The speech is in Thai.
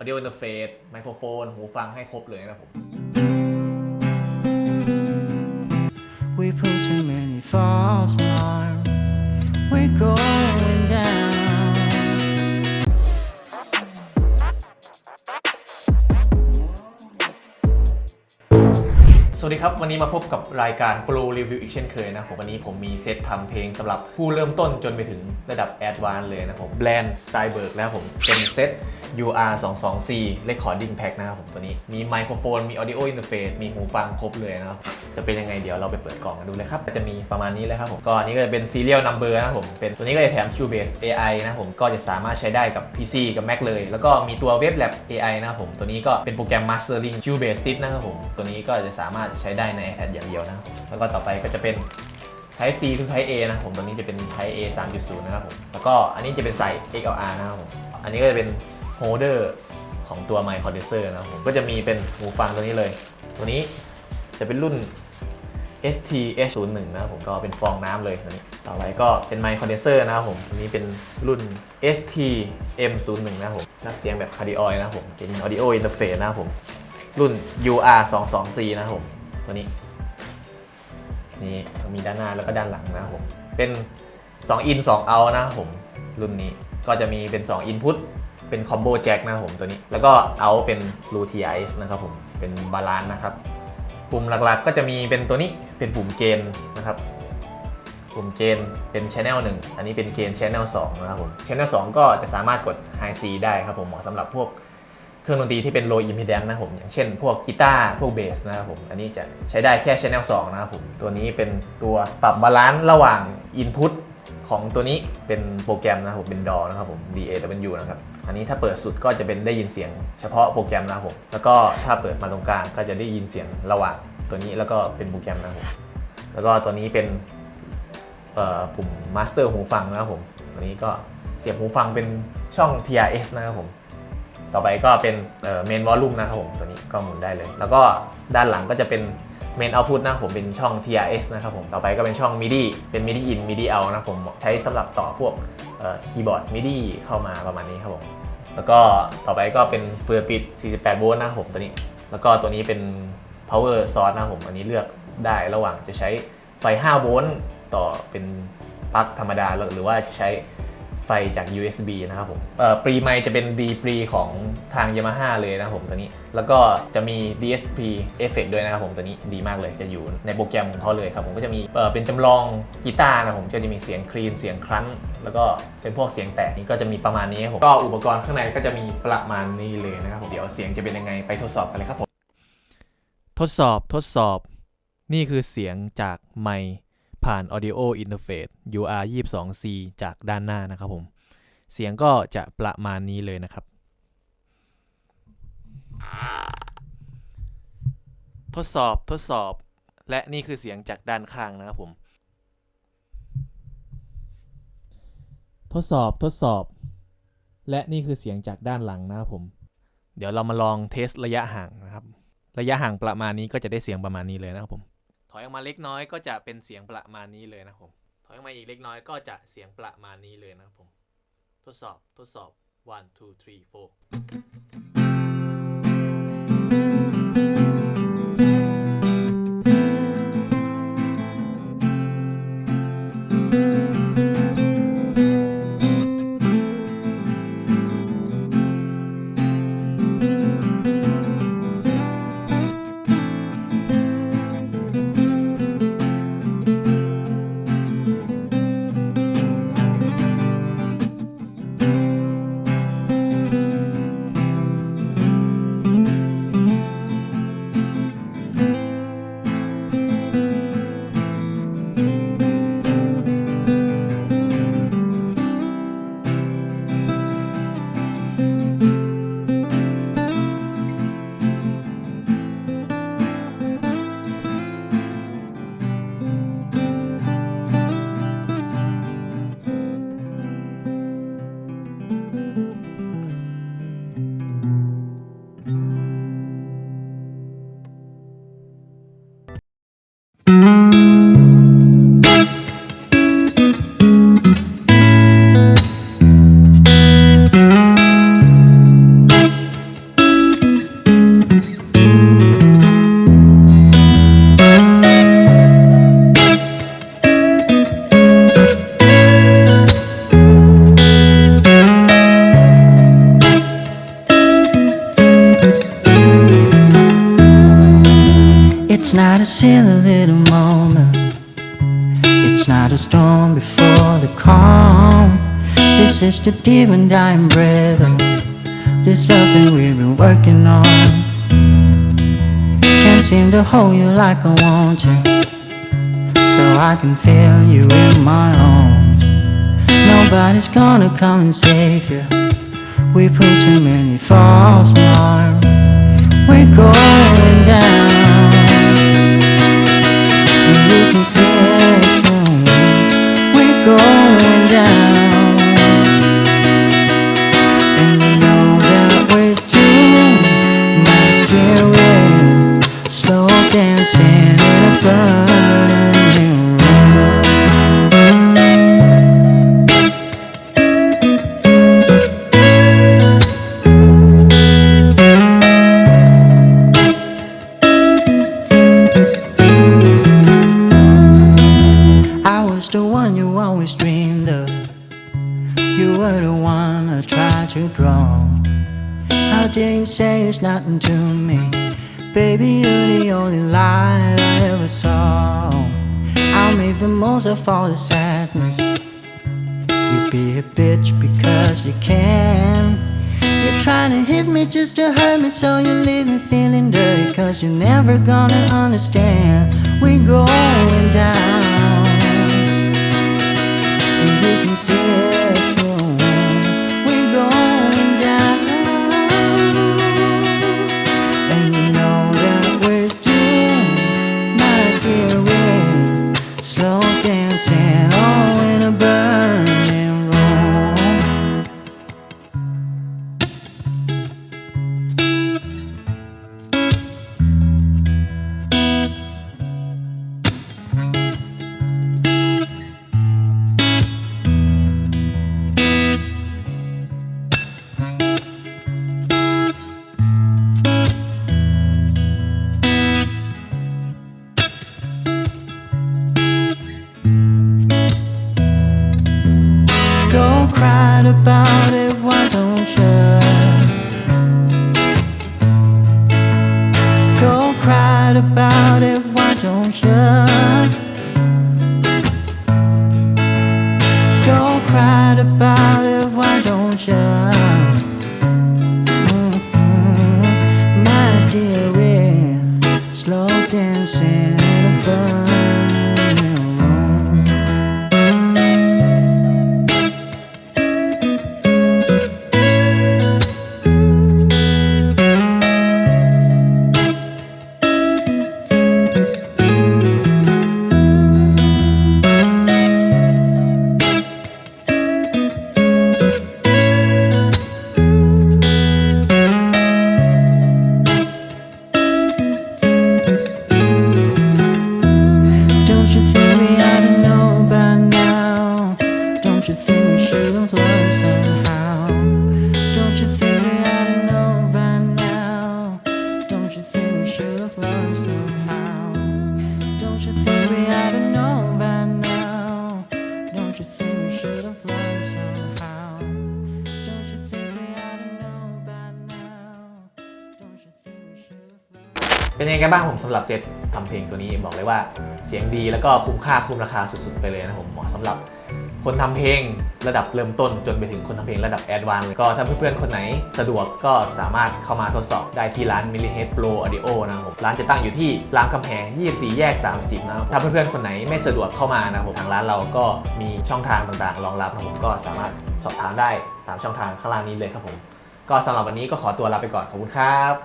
audio interface ไมโครโฟน หูฟังให้ครบเลยนะครับผม We put too many false alarms. We're going down. สวัสดีครับ วันนี้มาพบกับรายการ Pro Review อีกเช่นเคยนะผมวันนี้ผมมีเซตทำเพลงสำหรับผู้เริ่มต้นจนไปถึงระดับ Advanced เลยนะครับผมแบรนด์ Steinberg นะครับผมเป็นเซต UR 2 2 C Recording Pack นะครับผมตัวนี้มีไมโครโฟน มี Audio Interface มีหูฟังครบเลยนะครับ จะเป็นยังไงเดี๋ยวเราไปเปิดกล่องกันดูเลยครับ จะมีประมาณนี้เลยครับผมก็อันนี้ก็จะเป็น Serial Number นะครับผมเป็นตัวนี้ก็จะแถม Cubase AI นะครับผมก็จะสามารถใช้ได้กับ PC กับ Mac เลย แล้วก็มีตัว Web Lab AI นะครับผมตัวนี้ก็เป็นโปรแกรม Mastering Cubase Stitch นะครับผมตัวนี้ก็จะสามารถใช้ได้ใน iPad อย่างเดียวนะแล้วก็ต่อไปก็จะเป็น Type C ถึง Type A นะผมตัวนี้จะเป็น Type A 3.0 นะครับผม แล้วก็อันนี้จะเป็นใส่ XLR นะครับผม อันนี้ก็จะเป็นโฮเดอร์ของตัว Mic Condenser นะครับผม ก็จะมีเป็นหูฟังตัวนี้เลย ตัวนี้จะเป็นรุ่น STH01 นะครับผมก็เป็นฟองน้ำเลยตัวนี้ ต่อไปก็เป็น Mic Condenser นะครับผมอันนี้เป็นรุ่น STM01 นะครับผมนักเสียงแบบ Cardioid นะครับผม เป็น Audio Interface นะครับผม รุ่น UR22C นะครับผม ตัวนี้ นี่มีด้านหน้าแล้วก็ด้านหลังนะครับผม เป็น2 in 2 out นะครับผม รุ่นนี้ก็จะมีเป็น 2 input เป็น combo jack นะครับผมตัวนี้ แล้วก็ out เป็น blue TIS นะครับผม เป็นบาลานซ์นะครับ ปุ่มหลักๆก็จะมีเป็นตัวนี้เป็นปุ่มเกณฑ์นะครับปุ่มเกณฑ์เป็น channel 1 อันนี้เป็นเกณฑ์ channel 2 นะครับผม channel 2 ก็จะสามารถกด high C ได้ครับผม เหมาะสำหรับพวก เครื่องดนตรีที่เป็น low impedance นะครับผมอย่างเช่นพวกกีตาร์พวกเบสนะครับผมอันนี้จะใช้ได้แค่ channel 2 นะครับผมตัวนี้เป็นตัวปรับบาลานซ์ระหว่าง input ของตัวนี้เป็นโปรแกรมนะครับผมเป็น DAW นะครับผม DAW นะครับอันนี้ถ้าเปิดสุดก็จะเป็นได้ยินเสียงเฉพาะโปรแกรมนะครับผมแล้วก็ถ้าเปิดมาตรงกลางก็จะได้ยินเสียงระหว่างตัวนี้แล้วก็เป็นโปรแกรมนะครับผมแล้วก็ตัวนี้เป็นปุ่ม master หูฟังนะครับผมตัวนี้ก็เสียบหูฟังเป็นช่อง TRS นะครับผม ต่อไปก็เป็นเมนวอลลุ่มนะครับผมตัวนี้ก็หมุนได้เลย แล้วก็ด้านหลังก็จะเป็นเมนเอาพุตนะครับผมเป็นช่อง TRS นะครับผมต่อไปก็เป็นช่อง MIDI เป็น MIDI in MIDI out นะครับผมใช้สำหรับต่อพวกคีย์บอร์ด MIDI เข้ามาประมาณนี้ครับผมแล้วก็ต่อไปก็เป็นเฟือปิด 48 โวลต์นะครับผมตัวนี้ แล้วก็ตัวนี้เป็น power source นะครับผมอันนี้เลือกได้ระหว่างจะใช้ไฟ 5 โวลต์ต่อเป็นปลั๊กธรรมดาหรือว่าจะใช้ ไฟจาก USB นะครับผมเอ่อปรีไมค์จะเป็น D ปรีของทาง Yamaha เลยนะครับผมตัวนี้ แล้วก็จะมี DSP Effect ด้วยนะครับผมตัวนี้ดีมากเลยจะอยู่ในโปรแกรมของเขาเลยครับผมก็จะมีเอ่อเป็นจำลองกีตาร์นะครับผมก็จะมีเสียงคลีนเสียงครั้น แล้วก็เป็นพวกเสียงแตกนี่ก็จะมีประมาณนี้ครับผมก็อุปกรณ์ข้างในก็จะมีประมาณนี้เลยนะครับผมเดี๋ยวเสียงจะเป็นยังไงไปทดสอบกันเลยครับผมทดสอบทดสอบ นี่คือเสียงจากไมค์ ผ่าน Audio Interface UR 22C จากด้านหน้านะครับผม เสียงก็จะประมาณนี้เลยนะครับ ทดสอบทดสอบ และนี่คือเสียงจากด้านข้างนะครับผม ทดสอบทดสอบ และนี่คือเสียงจากด้านหลังนะครับผม เดี๋ยวเรามาลองเทสระยะห่างนะครับ ระยะห่างประมาณนี้ก็จะได้เสียงประมาณนี้เลยนะครับผม อยออกมาเล็กน้อยก็จะเป็นเสียงประมาณนี้เลยนะครับผมถอยออกมาอีกเล็กน้อยก็จะเสียงประมาณนี้เลยนะครับผม ทดสอบทดสอบ one two three four Bye. A storm before the calm. This is the deep and dying breath of this love that we've been working on. Can't seem to hold you like I want to, so I can feel you in my arms. Nobody's gonna come and save you. We put too many false alarms. We're going down, and you can dancing in a burning room. I was the one you always dreamed of. You were the one I tried to draw. How dare you say it's nothing to me? Baby, you're the only light I ever saw. I'll make the most of all the sadness. You be a bitch because you can. You're trying to hit me just to hurt me, so you leave me feeling dirty. Cause you're never gonna understand. We're going Oh. Dancing in a burning เป็นยังไงกันบ้างผมสำหรับเจ็ตทำเพลงตัวนี้บอกเลยว่าเสียงดีแล้วก็คุ้มค่าคุ้มราคาสุดๆไปเลยนะผมเหมาะสำหรับคนทำเพลงระดับเริ่มต้นจนไปถึงคนทำเพลงระดับแอดวานซ์ก็ถ้าเพื่อนๆ คนไหนสะดวกก็สามารถเข้ามาทดสอบได้ที่ร้าน m i l l i h e a d Pro Audio นะครับผมร้านจะตั้งอยู่ที่รามคำแหง 24 แยก 30 นะครับถ้าเพื่อนๆ คนไหนไม่สะดวกเข้ามานะครับผมทางร้านเราก็มีช่องทางต่างๆ รองรับนะผมก็สามารถสอบถามได้ตามช่องทางข้างล่างนี้เลยครับผมก็สำหรับวันนี้ก็ขอตัวลาไปก่อนขอบคุณครับ